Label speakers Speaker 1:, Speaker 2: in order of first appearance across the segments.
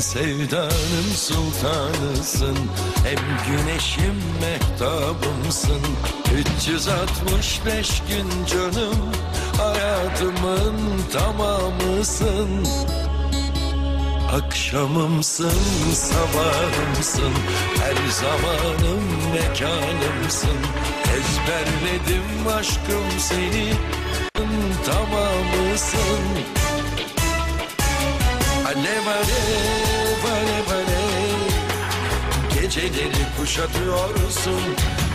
Speaker 1: sevdanın sultanısın Hem güneşim mehtabımsın. 365 gün canım Hayatımın tamamısın. Akşamımsın, sabahımsın Her zamanım mekanımsın. Ezberledim aşkım seni Tamamısın Alev alev alev alev. Geceleri kuşatıyorsun.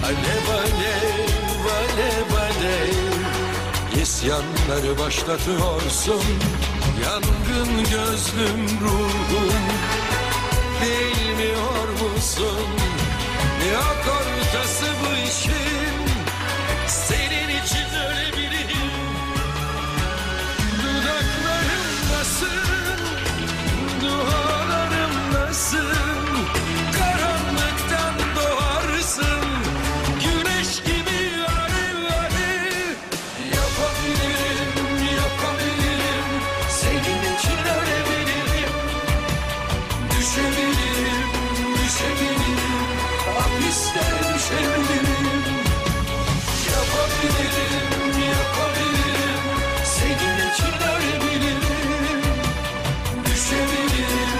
Speaker 1: Alev alev alev alev. İsyanları başlatıyorsun. Yangın gözlüm ruhum Yapabilirim, yapabilirim Senin ölebilirim Düşebilirim,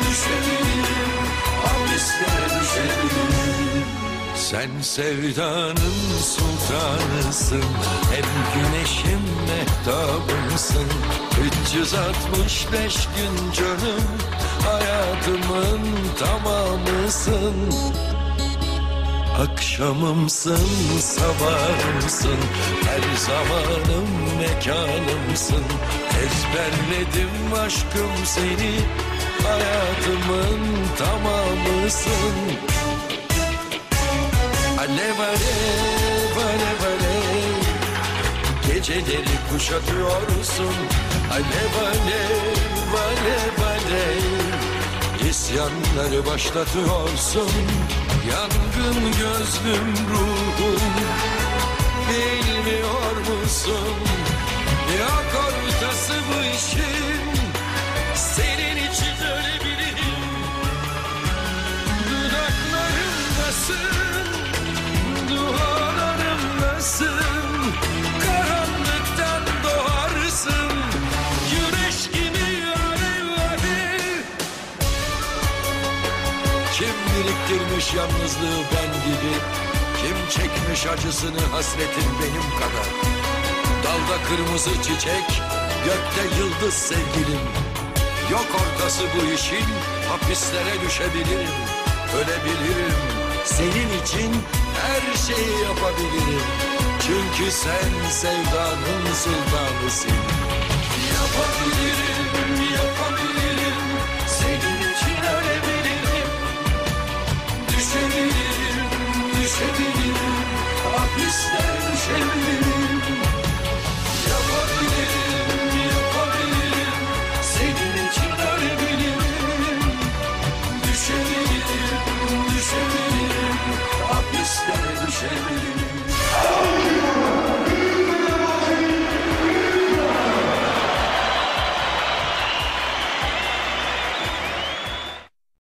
Speaker 1: düşebilirim Hapislere düşebilirim Sen sevdanın sultanısın Hem güneşim mehtabımsın 365 gün canım Hayatımın tamamısın Akşamımsın, sabahımsın Her zamanım mekanımsın. Ezberledim aşkım seni Hayatımın tamamısın. Alev alev alev alev Geceleri kuşatıyorsun. Alev alev alev alev İsyanları başlatıyorsun Yangın gözlüm ruhum Kim biriktirmiş yalnızlığı ben gibi? Kim çekmiş acısını hasretin benim kadar? Dalda kırmızı çiçek Gökte yıldız sevgilim. Yok ortası bu işin Hapislere düşebilirim. Ölebilirim. Senin için her şeyi yapabilirim. Çünkü sen sevdanın sultanısın. Yapabilirim,